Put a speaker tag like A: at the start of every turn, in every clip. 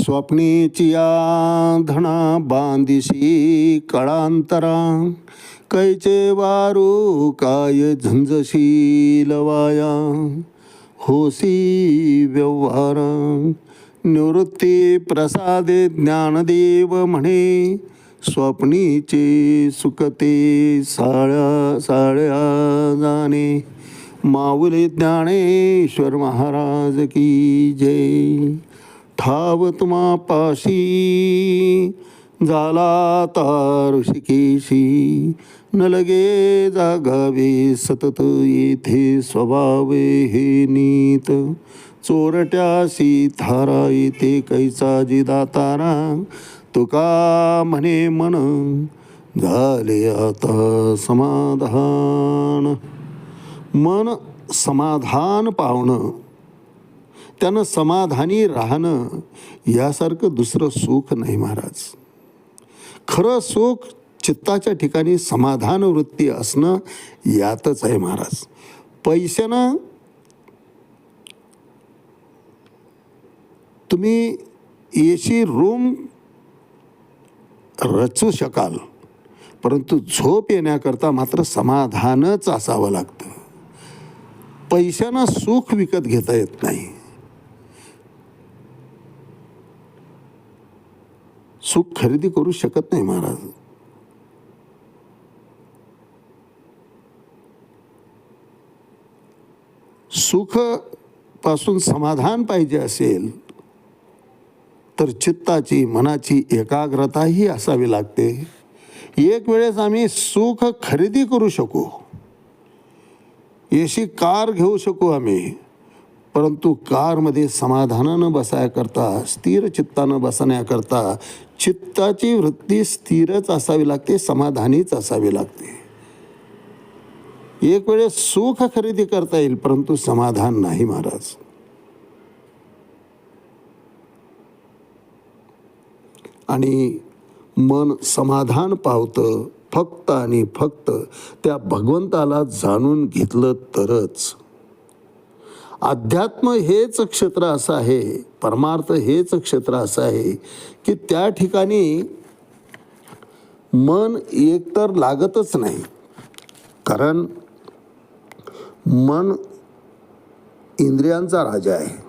A: स्वप्नेची या धणा बांदिशी कळांतरा कैचे वारू काय झंझशील लवाया. होसी व्यवहार निवृत्ती प्रसादे ज्ञानदेव म्हणे स्वप्नीचे सुखते साळ्या साळ्या जाणे. माऊली ज्ञानेश्वर महाराज की जय. ठाव तुम्हा पाशी झाला तार ऋषिकेशी न लगे जागावे सतत येथे स्वभावे हे नीत. चोरट्यासी थारा येथे कैसा जिदा तारा तुका म्हणे मन झाले आता समाधान. मन समाधान पावणं. त्यानं समाधानी राहणं यासारखं दुसरं सुख नाही महाराज. खरं सुख चित्ताच्या ठिकाणी समाधान वृत्ती असणं यातच आहे महाराज. पैशानं तुम्ही एसी रूम रचू शकाल परंतु झोप येण्याकरता मात्र समाधानच असावं लागतं. पैशानं सुख विकत घेता येत नाही. सुख खरेदी करू शकत नाही महाराज. सुखपासून समाधान पाहिजे असेल तर चित्ताची मनाची एकाग्रता ही असावी लागते. एक वेळेस आम्ही सुख खरेदी करू शकू. एशी कार घेऊ शकू आम्ही. परंतु कारमध्ये समाधानानं बसायकरता स्थिर चित्तानं बसण्याकरता चित्ताची वृत्ती स्थिरच असावी लागते समाधानीच असावी लागते. एक वेळेस सुख खरेदी करता येईल परंतु समाधान नाही महाराज. आणि मन समाधान पावतं फक्त आणि फक्त त्या भगवंताला जाणून घेतलं तरच अध्यात्म हेच क्षेत्र असं आहे परमार्थ हेच क्षेत्र असं आहे की त्या ठिकाणी मन एकतर लागतच नाही. कारण मन इंद्रियांचा राजा आहे.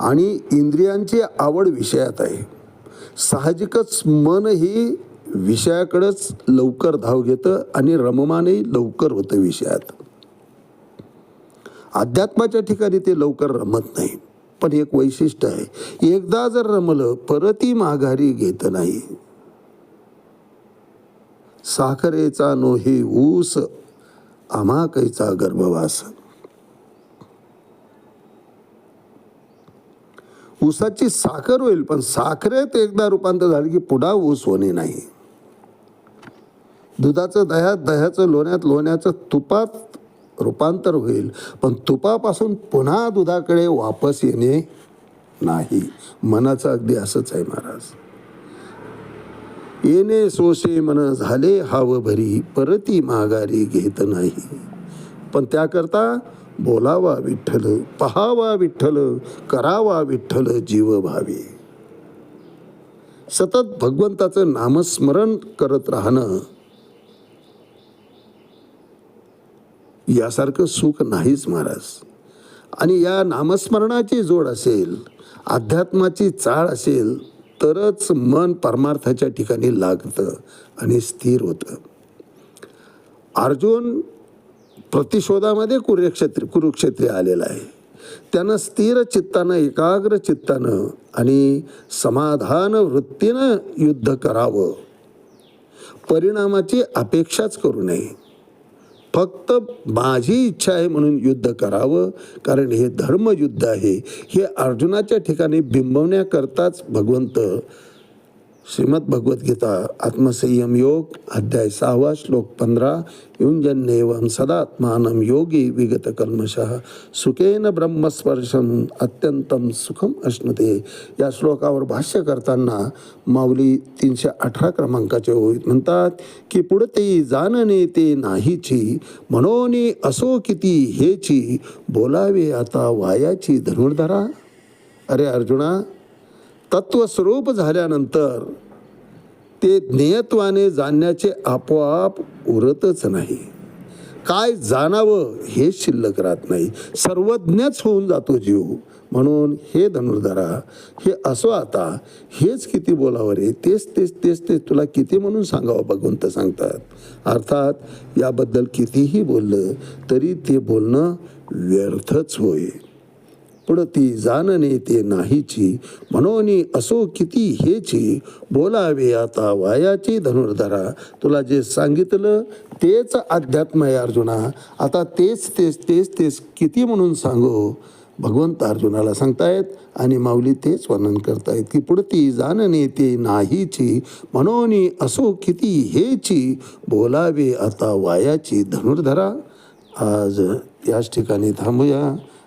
A: आणि इंद्रियांची आवड विषयात आहे. साहजिकच मन ही विषयाकडंच लवकर धाव घेतं आणि रममानही लवकर होतं विषयात. अध्यात्माच्या ठिकाणी ते लवकर रमत नाही. पण एक वैशिष्ट्य आहे एकदा जर रमलं परती माघारी घेत नाही. साखरेचा नोहे ऊस आमाकैचा गर्भवास. ऊसाची साखर होईल पण साखरेत एकदा रूपांतर झालं की पुन्हा ऊस होणे नाही. दुधाचं दह्यात दह्याचं लोण्यात लोण्याचं तुपात रूपांतर होईल. पण तुपापासून पुन्हा दुधाकडे वापस येणे नाही. मनाचं अगदी असंच आहे महाराज. येणे सोसे मन झाले हाव भरी परती माघारी घेत नाही. पण त्याकरता बोलावा विठ्ठल पहावा विठ्ठल करावा विठ्ठल जीव भावे सतत भगवंताचं नामस्मरण करत राहणं यासारखं सुख नाहीच महाराज. आणि या नामस्मरणाची जोड असेल अध्यात्माची चाळ असेल तरच मन परमार्थाच्या ठिकाणी लागतं आणि स्थिर होतं. अर्जुन प्रतिशोधामध्ये कुरुक्षेत्र कुरुक्षेत्री आलेला आहे. त्यानं स्थिर चित्तानं एकाग्र चित्तानं आणि समाधान वृत्तीनं युद्ध करावं. परिणामाची अपेक्षाच करू नये. फक्त माझी इच्छा आहे म्हणून युद्ध करावं. कारण हे धर्मयुद्ध आहे. हे अर्जुनाच्या ठिकाणी बिंबवण्याकरताच भगवंत श्रीमद भगवद्गीता आत्मसंयम योग अध्याय सहावा श्लोक पंधरा युंजन्येवम सदात्मानम योगी विगत कल्मशः सुखेन ब्रह्मस्पर्शम अत्यंतम सुखम अश्नुते। या श्लोकावर भाष्य करताना माऊली तीनशे अठरा क्रमांकाचे होईत म्हणतात की पुढते जाणणे ते नाहीची म्हणून असो किती हेची बोलावे आता वायाची धनुर्धरा. अरे अर्जुना तत्वस्वरूप झाल्यानंतर ते ज्ञेयत्वाने जाणण्याचे आपोआप उरतच नाही. काय जाणावं हे शिल्लक राहत नाही. सर्वज्ञच होऊन जातो जीव. म्हणून हे धनुर्धरा हे असो आता हेच किती बोलावं रे? तेच तेच तेच तेच तुला किती म्हणून सांगावं भगवंत सांगतात. अर्थात याबद्दल कितीही बोललं तरी ते बोलणं व्यर्थच होय. पुढती जाणणे ते नाहीची. म्हणून असो किती हेची बोलावे आता वायाची धनुर्धरा. तुला जे सांगितलं तेच अध्यात्म आहे अर्जुना. आता तेच तेच तेच तेच किती म्हणून सांगू? भगवंत अर्जुनाला सांगतायत आणि माऊली तेच वर्णन करतायत की पुढती जाणणे ते नाहीची. म्हणून असो किती हेची बोलावे आता वायाची धनुर्धरा. आज याच ठिकाणी थांबूया.